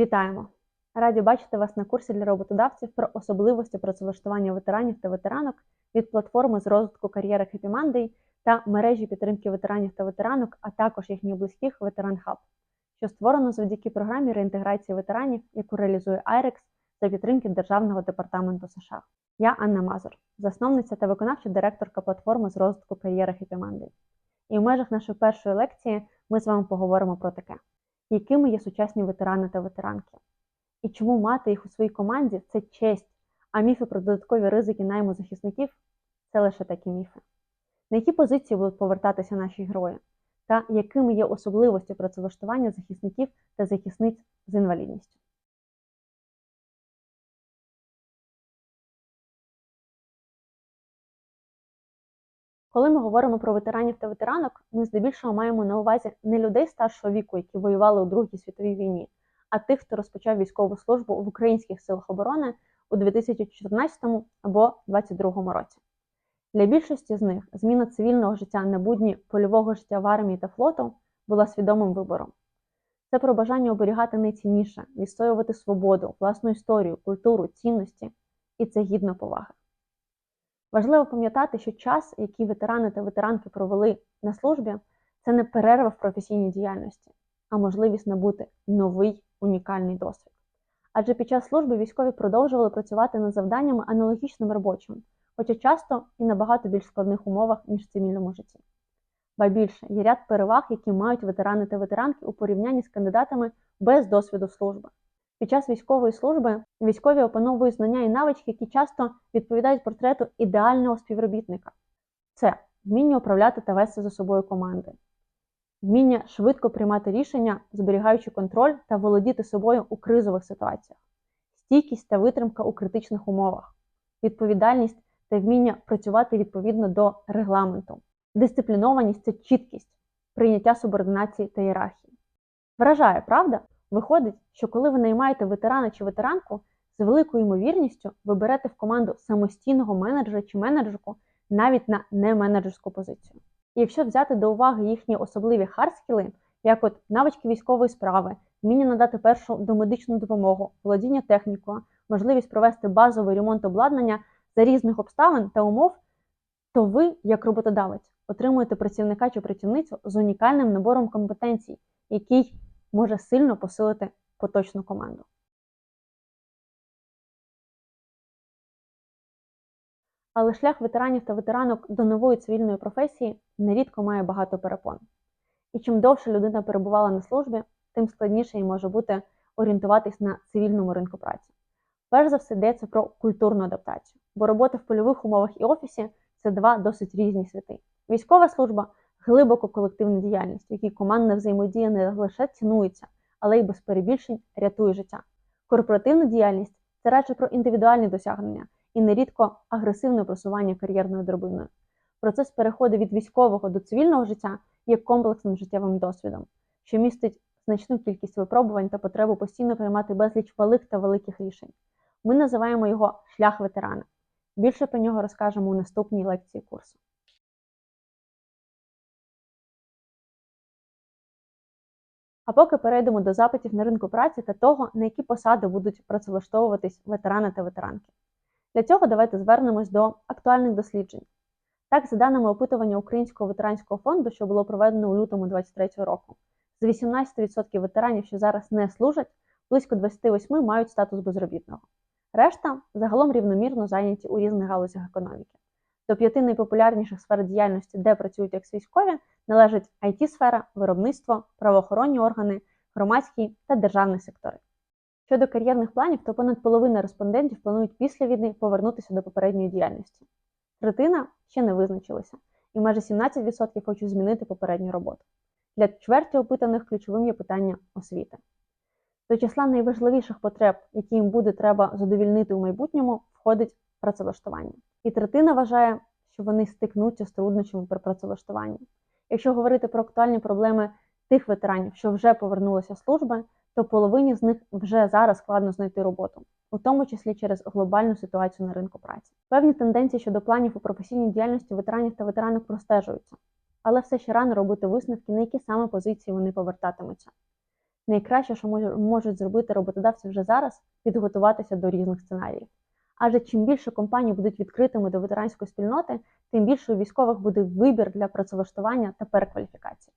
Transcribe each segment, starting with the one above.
Вітаємо! Раді бачити вас на курсі для роботодавців про особливості працевлаштування ветеранів та ветеранок від платформи з розвитку кар'єри Happy Monday та мережі підтримки ветеранів та ветеранок, а також їхніх близьких Ветеран Хаб, що створено завдяки програмі реінтеграції ветеранів, яку реалізує IREX за підтримки Державного департаменту США. Я Анна Мазур, засновниця та виконавча директорка платформи з розвитку кар'єри Happy Monday. І в межах нашої першої лекції ми з вами поговоримо про таке якими є сучасні ветерани та ветеранки, і чому мати їх у своїй команді це честь, а міфи про додаткові ризики найму захисників це лише такі міфи. На які позиції будуть повертатися наші герої, та якими є особливості працевлаштування захисників та захисниць з інвалідністю. Коли ми говоримо про ветеранів та ветеранок, ми здебільшого маємо на увазі не людей старшого віку, які воювали у Другій світовій війні, а тих, хто розпочав військову службу в українських силах оборони у 2014 або 2022 році. Для більшості з них зміна цивільного життя на будні польового життя в армії та флоту була свідомим вибором. Це про бажання оберігати найцінніше, відстоювати свободу, власну історію, культуру, цінності, і це гідно поваги. Важливо пам'ятати, що час, який ветерани та ветеранки провели на службі, це не перерва в професійній діяльності, а можливість набути новий унікальний досвід. Адже під час служби військові продовжували працювати над завданнями аналогічним робочим, хоча часто і набагато більш складних умовах, ніж в цивільному житті. Ба більше є ряд переваг, які мають ветерани та ветеранки у порівнянні з кандидатами без досвіду служби. Під час військової служби військові опановують знання і навички, які часто відповідають портрету ідеального співробітника. Це вміння управляти та вести за собою команди, вміння швидко приймати рішення, зберігаючи контроль та володіти собою у кризових ситуаціях, стійкість та витримка у критичних умовах, відповідальність та вміння працювати відповідно до регламенту, дисциплінованість це чіткість, прийняття субординації та ієрархії. Вражає, правда? Виходить, що коли ви наймаєте ветерана чи ветеранку, з великою ймовірністю ви берете в команду самостійного менеджера чи менеджерку навіть на неменеджерську позицію. І якщо взяти до уваги їхні особливі хардскіли, як от навички військової справи, вміння надати першу домедичну допомогу, володіння технікою, можливість провести базовий ремонт обладнання за різних обставин та умов, то ви, як роботодавець, отримуєте працівника чи працівницю з унікальним набором компетенцій, який може сильно посилити поточну команду. Але шлях ветеранів та ветеранок до нової цивільної професії нерідко має багато перепон. І чим довше людина перебувала на службі, тим складніше їй може бути орієнтуватись на цивільному ринку праці. Перш за все йдеться про культурну адаптацію, бо робота в польових умовах і офісі це два досить різні світи. Військова служба глибоко колективна діяльність, в якій командна взаємодія не лише цінується, але й без перебільшень рятує життя. Корпоративна діяльність це радше про індивідуальні досягнення і нерідко агресивне просування кар'єрною дробиною. Процес переходу від військового до цивільного життя є комплексним життєвим досвідом, що містить значну кількість випробувань та потребу постійно приймати безліч малих та великих рішень. Ми називаємо його шлях ветерана. Більше про нього розкажемо у наступній лекції курсу. А поки перейдемо до запитів на ринку праці та того, на які посади будуть працевлаштовуватись ветерани та ветеранки. Для цього давайте звернемось до актуальних досліджень. Так, за даними опитування Українського ветеранського фонду, що було проведено у лютому 2023 року, з 18% ветеранів, що зараз не служать, близько 28 мають статус безробітного. Решта загалом рівномірно зайняті у різних галузях економіки. До п'яти найпопулярніших сфер діяльності, де працюють екс-військові, належать it сфера виробництво, правоохоронні органи, громадський та державний сектори. Щодо кар'єрних планів, то понад половина респондентів планують після війни повернутися до попередньої діяльності. Третина ще не визначилася, і майже 17% хочуть змінити попередню роботу. Для чверті опитаних ключовим є питання освіти. До числа найважливіших потреб, які їм буде треба задовільнити у майбутньому, входить працевлаштування. І третина вважає, що вони стикнуться з труднощами при працевлаштуванні. Якщо говорити про актуальні проблеми тих ветеранів, що вже повернулися з служби, то половині з них вже зараз складно знайти роботу, у тому числі через глобальну ситуацію на ринку праці. Певні тенденції щодо планів у професійній діяльності ветеранів та ветеранок простежуються, але все ще рано робити висновки, на які саме позиції вони повертатимуться. Найкраще, що можуть зробити роботодавці вже зараз, підготуватися до різних сценаріїв. Адже чим більше компаній будуть відкритими до ветеранської спільноти, тим більше у військових буде вибір для працевлаштування та перекваліфікації.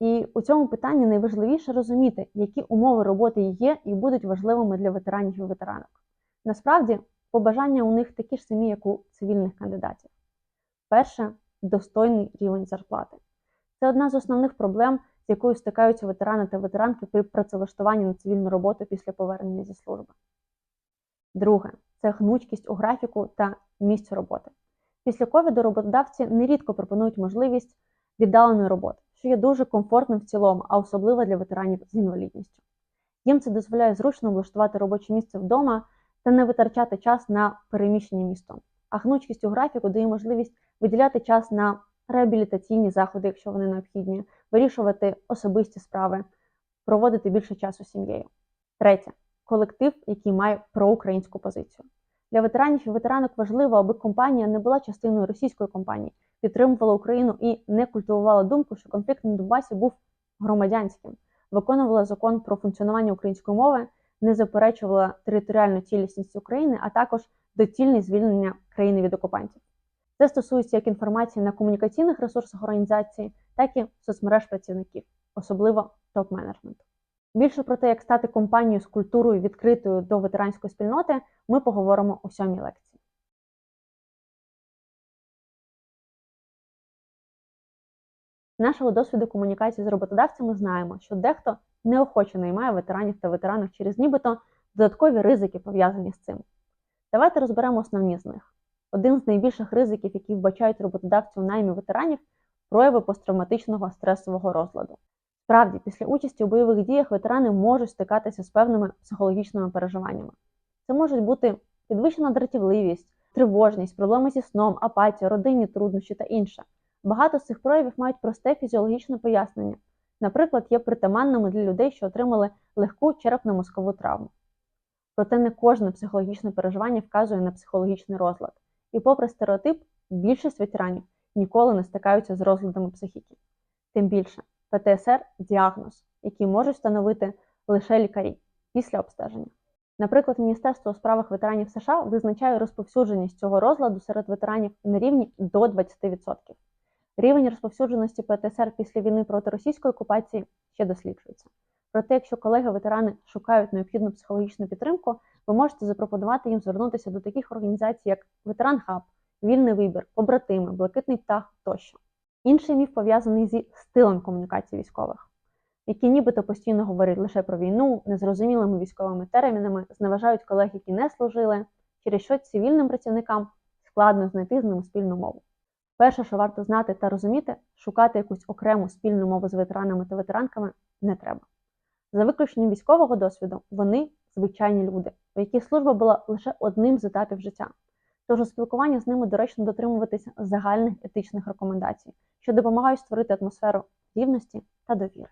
І у цьому питанні найважливіше розуміти, які умови роботи є і будуть важливими для ветеранів і ветеранок. Насправді, побажання у них такі ж самі, як у цивільних кандидатів. Перше достойний рівень зарплати. Це одна з основних проблем, з якою стикаються ветерани та ветеранки при працевлаштуванні на цивільну роботу після повернення зі служби. Друге це гнучкість у графіку та місцю роботи. Після ковіду роботодавці нерідко пропонують можливість віддаленої роботи, що є дуже комфортним в цілому, а особливо для ветеранів з інвалідністю. Їм це дозволяє зручно влаштувати робоче місце вдома та не витрачати час на переміщення містом. А гнучкість у графіку дає можливість виділяти час на реабілітаційні заходи, якщо вони необхідні, вирішувати особисті справи, проводити більше часу сім'єю. Третє колектив, який має проукраїнську позицію. Для ветеранів і ветеранок важливо, аби компанія не була частиною російської компанії, підтримувала Україну і не культивувала думку, що конфлікт на Донбасі був громадянським, виконувала закон про функціонування української мови, не заперечувала територіальну цілісність України, а також доцільне звільнення країни від окупантів. Це стосується як інформації на комунікаційних ресурсах організації, так і соцмереж працівників, особливо топ-менеджменту. Більше про те, як стати компанією з культурою відкритою до ветеранської спільноти, ми поговоримо у сьомій лекції. Нашого досвіду комунікації з роботодавцями знаємо, що дехто неохоче наймає ветеранів та ветеранок через нібито додаткові ризики пов'язані з цим. Давайте розберемо основні з них. Один з найбільших ризиків, які вбачають роботодавці у наймі ветеранів, прояви посттравматичного стресового розладу. Справді, після участі у бойових діях ветерани можуть стикатися з певними психологічними переживаннями. Це можуть бути підвищена дратівливість, тривожність, проблеми зі сном, апатія, родинні труднощі та інше. Багато з цих проявів мають просте фізіологічне пояснення. Наприклад, є притаманними для людей, що отримали легку черепно-мозкову травму. Проте не кожне психологічне переживання вказує на психологічний розлад. І попри стереотип, більшість ветеранів ніколи не стикаються з розладами психіки. Тим більше, ПТСР діагноз, який можуть встановити лише лікарі після обстеження. Наприклад, Міністерство у справах ветеранів США визначає розповсюдженість цього розладу серед ветеранів на рівні до 20%. Рівень розповсюдженості ПТСР після війни проти російської окупації ще досліджується. Проте, якщо колеги-ветерани шукають необхідну психологічну підтримку, ви можете запропонувати їм звернутися до таких організацій, як Ветеран Хаб, Вільний вибір, побратими, Блакитний птах тощо. Інший міф пов'язаний зі стилем комунікації військових, які нібито постійно говорять лише про війну, незрозумілими військовими термінами, зневажають колег, які не служили, через що цивільним працівникам складно знайти з ними спільну мову. Перше, що варто знати та розуміти, шукати якусь окрему спільну мову з ветеранами та ветеранками не треба. За виключенням військового досвіду, вони звичайні люди, у яких служба була лише одним з етапів життя. Тож у спілкуванні з ними доречно дотримуватися загальних етичних рекомендацій, що допомагають створити атмосферу рівності та довіри.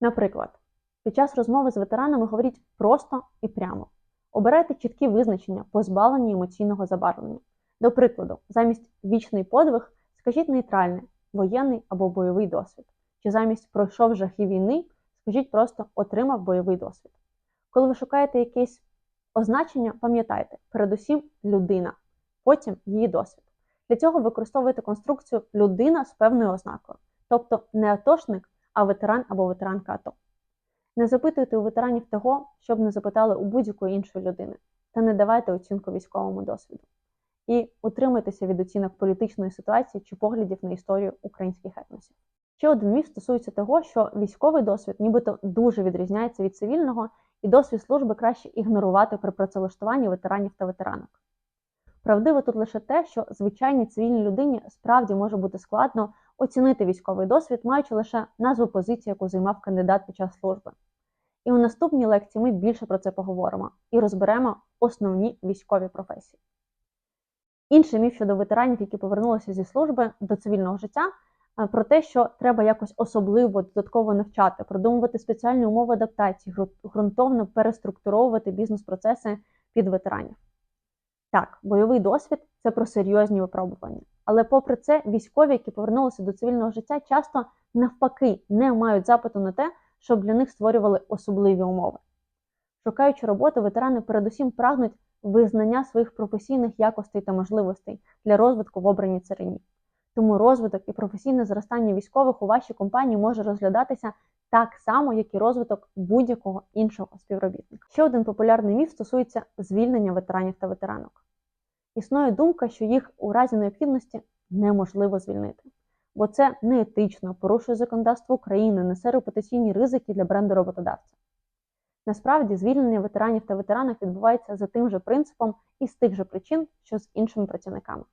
Наприклад, під час розмови з ветеранами говоріть просто і прямо. Обирайте чіткі визначення, позбавлені емоційного забарвлення. До прикладу, замість вічний подвиг скажіть нейтральне, воєнний або бойовий досвід. Чи замість пройшов жахи війни, скажіть просто отримав бойовий досвід. Коли ви шукаєте якесь означення, пам'ятайте, передусім людина, потім її досвід. Для цього використовуйте конструкцію людина з певною ознакою, тобто не атошник, а ветеран або ветеранка АТО. Не запитуйте у ветеранів того, щоб не запитали у будь-якої іншої людини, та не давайте оцінку військовому досвіду. І утримуйтеся від оцінок політичної ситуації чи поглядів на історію українських етносів. Ще один міф стосується того, що військовий досвід нібито дуже відрізняється від цивільного, і досвід служби краще ігнорувати при працевлаштуванні ветеранів та ветеранок. Правдиво тут лише те, що звичайній цивільній людині справді може бути складно оцінити військовий досвід, маючи лише назву позиції, яку займав кандидат під час служби. І у наступній лекції ми більше про це поговоримо і розберемо основні військові професії. Інший міф щодо ветеранів, які повернулися зі служби до цивільного життя, про те, що треба якось особливо додатково навчати, продумувати спеціальні умови адаптації, ґрунтовно переструктуровувати бізнес-процеси під ветеранів. Так, бойовий досвід це про серйозні випробування. Але попри це, військові, які повернулися до цивільного життя, часто навпаки не мають запиту на те, щоб для них створювали особливі умови. Шукаючи роботу, ветерани передусім прагнуть визнання своїх професійних якостей та можливостей для розвитку в обраній царині. Тому розвиток і професійне зростання військових у вашій компанії може розглядатися так само, як і розвиток будь-якого іншого співробітника. Ще один популярний міф стосується звільнення ветеранів та ветеранок. Існує думка, що їх у разі необхідності неможливо звільнити, бо це неетично, порушує законодавство України, несе репутаційні ризики для бренду роботодавця. Насправді, звільнення ветеранів та ветеранок відбувається за тим же принципом і з тих же причин, що з іншими працівниками.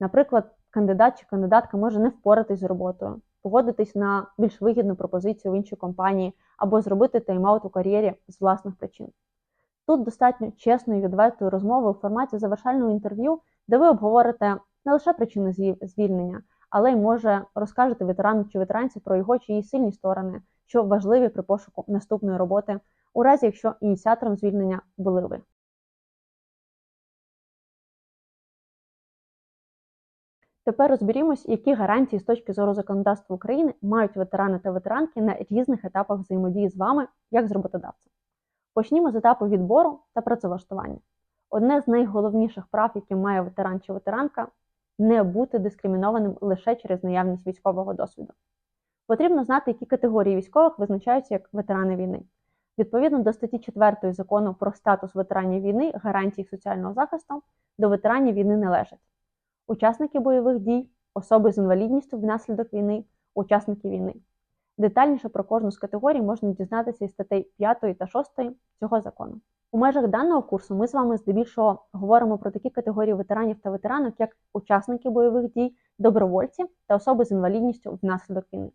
Наприклад, кандидат чи кандидатка може не впоратись з роботою, погодитись на більш вигідну пропозицію в іншій компанії або зробити тайм-аут у кар'єрі з власних причин. Тут достатньо чесної відвертої розмови у форматі завершального інтерв'ю, де ви обговорите не лише причини звільнення, але й може розкажете ветерану чи ветеранці про його чи її сильні сторони, що важливі при пошуку наступної роботи, у разі якщо ініціатором звільнення були ви. Тепер розберімось, які гарантії з точки зору законодавства України мають ветерани та ветеранки на різних етапах взаємодії з вами, як з роботодавцем. Почнімо з етапу відбору та працевлаштування. Одне з найголовніших прав, які має ветеран чи ветеранка, не бути дискримінованим лише через наявність військового досвіду. Потрібно знати, які категорії військових визначаються як ветерани війни. Відповідно до статті 4 закону про статус ветеранів війни, гарантії соціального захисту до ветеранів війни належать учасники бойових дій, особи з інвалідністю внаслідок війни, учасники війни. Детальніше про кожну з категорій можна дізнатися із статей 5 та 6 цього закону. У межах даного курсу ми з вами здебільшого говоримо про такі категорії ветеранів та ветеранок, як учасники бойових дій, добровольці та особи з інвалідністю внаслідок війни.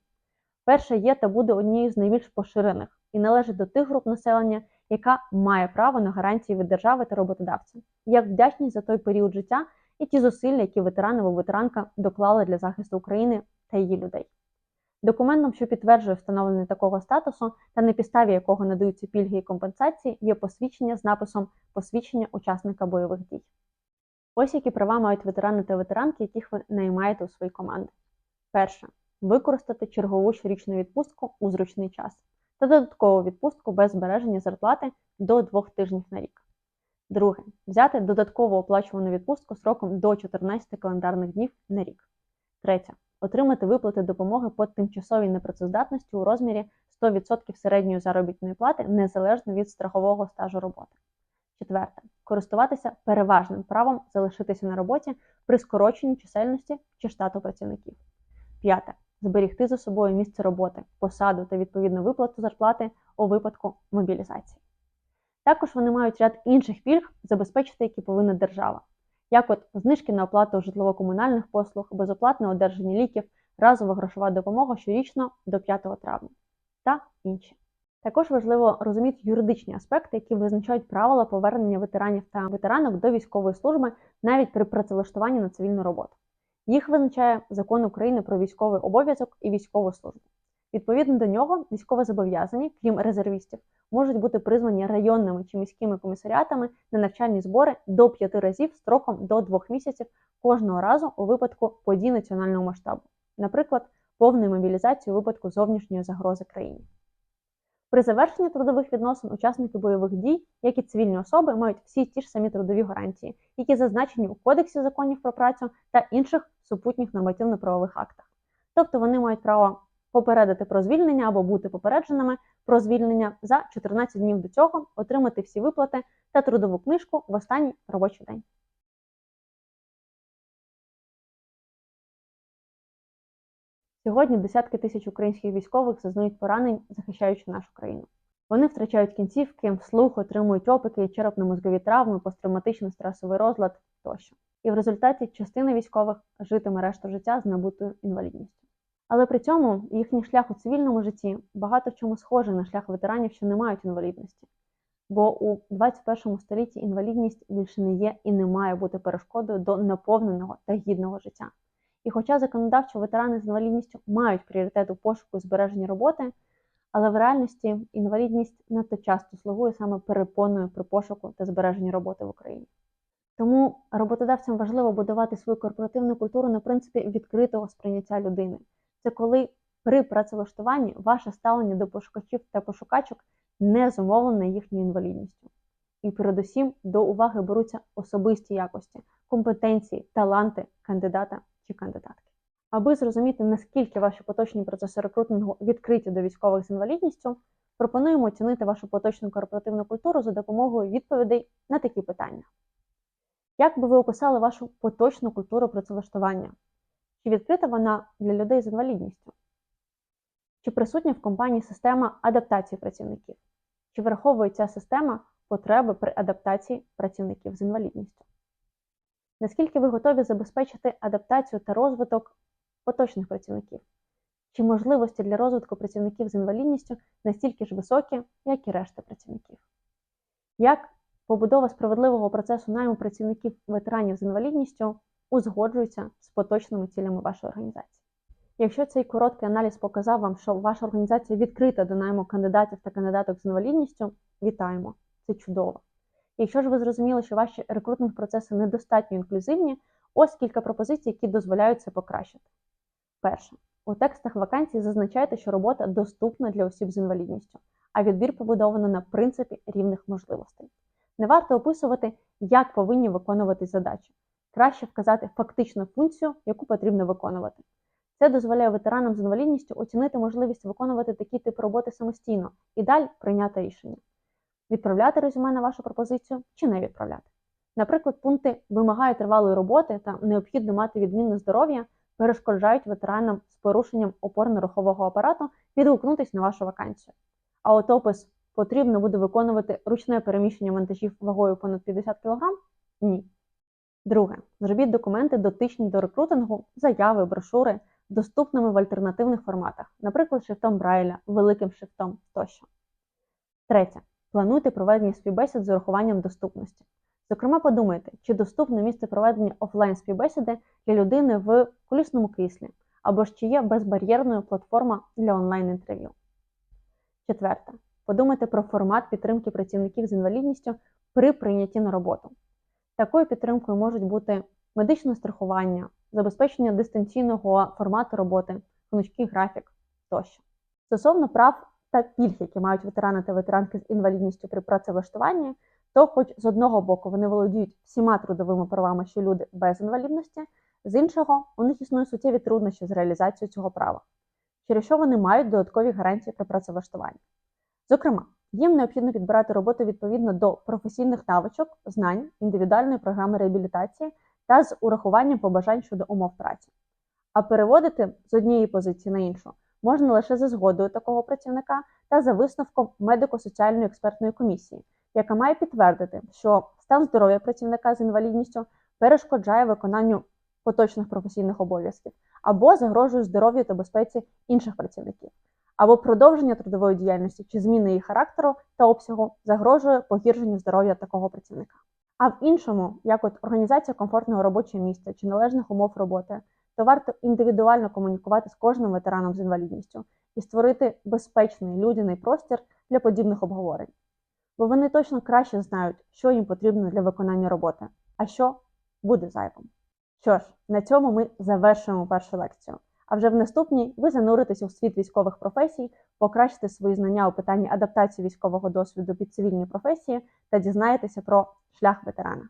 Перше є та буде однією з найбільш поширених і належить до тих груп населення, яка має право на гарантії від держави та роботодавця, як вдячність за той період життя і ті зусилля, які ветерани або ветеранка доклали для захисту України та її людей. Документом, що підтверджує встановлення такого статусу та на підставі якого надаються пільги і компенсації, є посвідчення з написом Посвідчення учасника бойових дій. Ось які права мають ветерани та ветеранки, яких ви наймаєте у свої команди. Перше використати чергову щорічну відпустку у зручний час та додаткову відпустку без збереження зарплати до двох тижнів на рік. Друге взяти додаткову оплачувану відпустку сроком до 14 календарних днів на рік. Третє отримати виплати допомоги по тимчасовій непрацездатності у розмірі 100% середньої заробітної плати незалежно від страхового стажу роботи. Четверте користуватися переважним правом залишитися на роботі при скороченні чисельності чи штату працівників. П'яте зберігти за собою місце роботи, посаду та відповідну виплату зарплати у випадку мобілізації. Також вони мають ряд інших пільг, забезпечити, які повинна держава, як от знижки на оплату житлово-комунальних послуг, безоплатне одержання ліків, разова грошова допомога щорічно до 5 травня та інші. Також важливо розуміти юридичні аспекти, які визначають правила повернення ветеранів та ветеранок до військової служби навіть при працевлаштуванні на цивільну роботу. Їх визначає закон України про військовий обов'язок і військову службу. Відповідно до нього, військовозобов'язані, крім резервістів, можуть бути призвані районними чи міськими комісаріатами на навчальні збори до п'яти разів строком до двох місяців кожного разу у випадку подій національного масштабу, наприклад, повної мобілізації у випадку зовнішньої загрози країні. При завершенні трудових відносин учасники бойових дій, як і цивільні особи, мають всі ті ж самі трудові гарантії, які зазначені у Кодексі законів про працю та інших супутніх нормативно-правових актах. Тобто вони мають право попередити про звільнення або бути попередженими про звільнення за 14 днів до цього, отримати всі виплати та трудову книжку в останній робочий день. Сьогодні десятки тисяч українських військових зазнають поранень, захищаючи нашу країну. Вони втрачають кінцівки, слух, отримують опики, черепно-мозгові травми, посттравматичний стресовий розлад тощо. І в результаті частина військових житиме решту життя з набутою інвалідністю. Але при цьому їхній шлях у цивільному житті багато в чому схожий на шлях ветеранів, що не мають інвалідності. Бо у 21 столітті інвалідність більше не є і не має бути перешкодою до наповненого та гідного життя. І хоча законодавчо ветерани з інвалідністю мають пріоритет у пошуку і збереженні роботи, але в реальності інвалідність надто часто слугує саме перепоною при пошуку та збереженні роботи в Україні. Тому роботодавцям важливо будувати свою корпоративну культуру на принципі відкритого сприйняття людини. Це коли При працевлаштуванні ваше ставлення до пошукачів та пошукачок не зумовлене їхньою інвалідністю. І передусім до уваги беруться особисті якості, компетенції, таланти кандидата чи кандидатки. Аби зрозуміти, наскільки ваші поточні процеси рекрутингу відкриті до військових з інвалідністю, пропонуємо оцінити вашу поточну корпоративну культуру за допомогою відповідей на такі питання. Як би ви описали вашу поточну культуру працевлаштування? Чи відкрита вона для людей з інвалідністю? Чи присутня в компанії система адаптації працівників? Чи враховує ця система потреби при адаптації працівників з інвалідністю? Наскільки ви готові забезпечити адаптацію та розвиток поточних працівників? Чи можливості для розвитку працівників з інвалідністю настільки ж високі, як і решта працівників? Як побудова справедливого процесу найму працівників ветеранів з інвалідністю узгоджується з поточними цілями вашої організації? Якщо цей короткий аналіз показав вам, що ваша організація відкрита до найму кандидатів та кандидаток з інвалідністю, вітаємо! Це чудово. Якщо ж ви зрозуміли, що ваші рекрутинг процеси недостатньо інклюзивні, ось кілька пропозицій, які дозволяють це покращити. Перше. У текстах вакансій зазначайте, що робота доступна для осіб з інвалідністю, а відбір побудовано на принципі рівних можливостей. Не варто описувати, як повинні виконуватись задачі. Краще вказати фактичну функцію, яку потрібно виконувати. Це дозволяє ветеранам з інвалідністю оцінити можливість виконувати такий тип роботи самостійно і далі прийняти рішення. Відправляти резюме на вашу пропозицію чи не відправляти. Наприклад, пункти вимагає тривалої роботи та необхідно мати відмінне здоров'я перешкоджають ветеранам з порушенням опорно-рухового апарату відгукнутися на вашу вакансію. А от опис потрібно буде виконувати ручне переміщення вантажів вагою понад 50 кг? Ні. Друге, зробіть документи дотичні до рекрутингу, заяви, брошури, доступними в альтернативних форматах, наприклад, шрифтом Брайля, великим шрифтом тощо. Третє. Плануйте проведення співбесід з урахуванням доступності. Зокрема, подумайте, чи доступне місце проведення офлайн співбесіди для людини в колісному кріслі, або ж чи є безбар'єрною платформа для онлайн-інтерв'ю. Четверте. Подумайте про формат підтримки працівників з інвалідністю при прийнятті на роботу. Такою підтримкою можуть бути медичне страхування, забезпечення дистанційного формату роботи, гнучкий графік тощо. Стосовно прав та пільг, які мають ветерани та ветеранки з інвалідністю при працевлаштуванні, то, хоч з одного боку вони володіють всіма трудовими правами, що люди без інвалідності, з іншого у них існують суттєві труднощі з реалізацією цього права, через що вони мають додаткові гарантії при працевлаштуванні. Зокрема, їм необхідно підбирати роботу відповідно до професійних навичок, знань, індивідуальної програми реабілітації та з урахуванням побажань щодо умов праці. А переводити з однієї позиції на іншу можна лише за згодою такого працівника та за висновком медико-соціальної експертної комісії, яка має підтвердити, що стан здоров'я працівника з інвалідністю перешкоджає виконанню поточних професійних обов'язків або загрожує здоров'ю та безпеці інших працівників, або продовження трудової діяльності чи зміни її характеру та обсягу загрожує погіршенню здоров'я такого працівника. А в іншому, як от організація комфортного робочого місця чи належних умов роботи, то варто індивідуально комунікувати з кожним ветераном з інвалідністю і створити безпечний людяний простір для подібних обговорень. Бо вони точно краще знають, що їм потрібно для виконання роботи, а що буде зайвим. Що ж, на цьому ми завершуємо першу лекцію. А вже в наступній ви зануритеся у світ військових професій, покращите свої знання у питанні адаптації військового досвіду під цивільні професії та дізнаєтеся про шлях ветерана.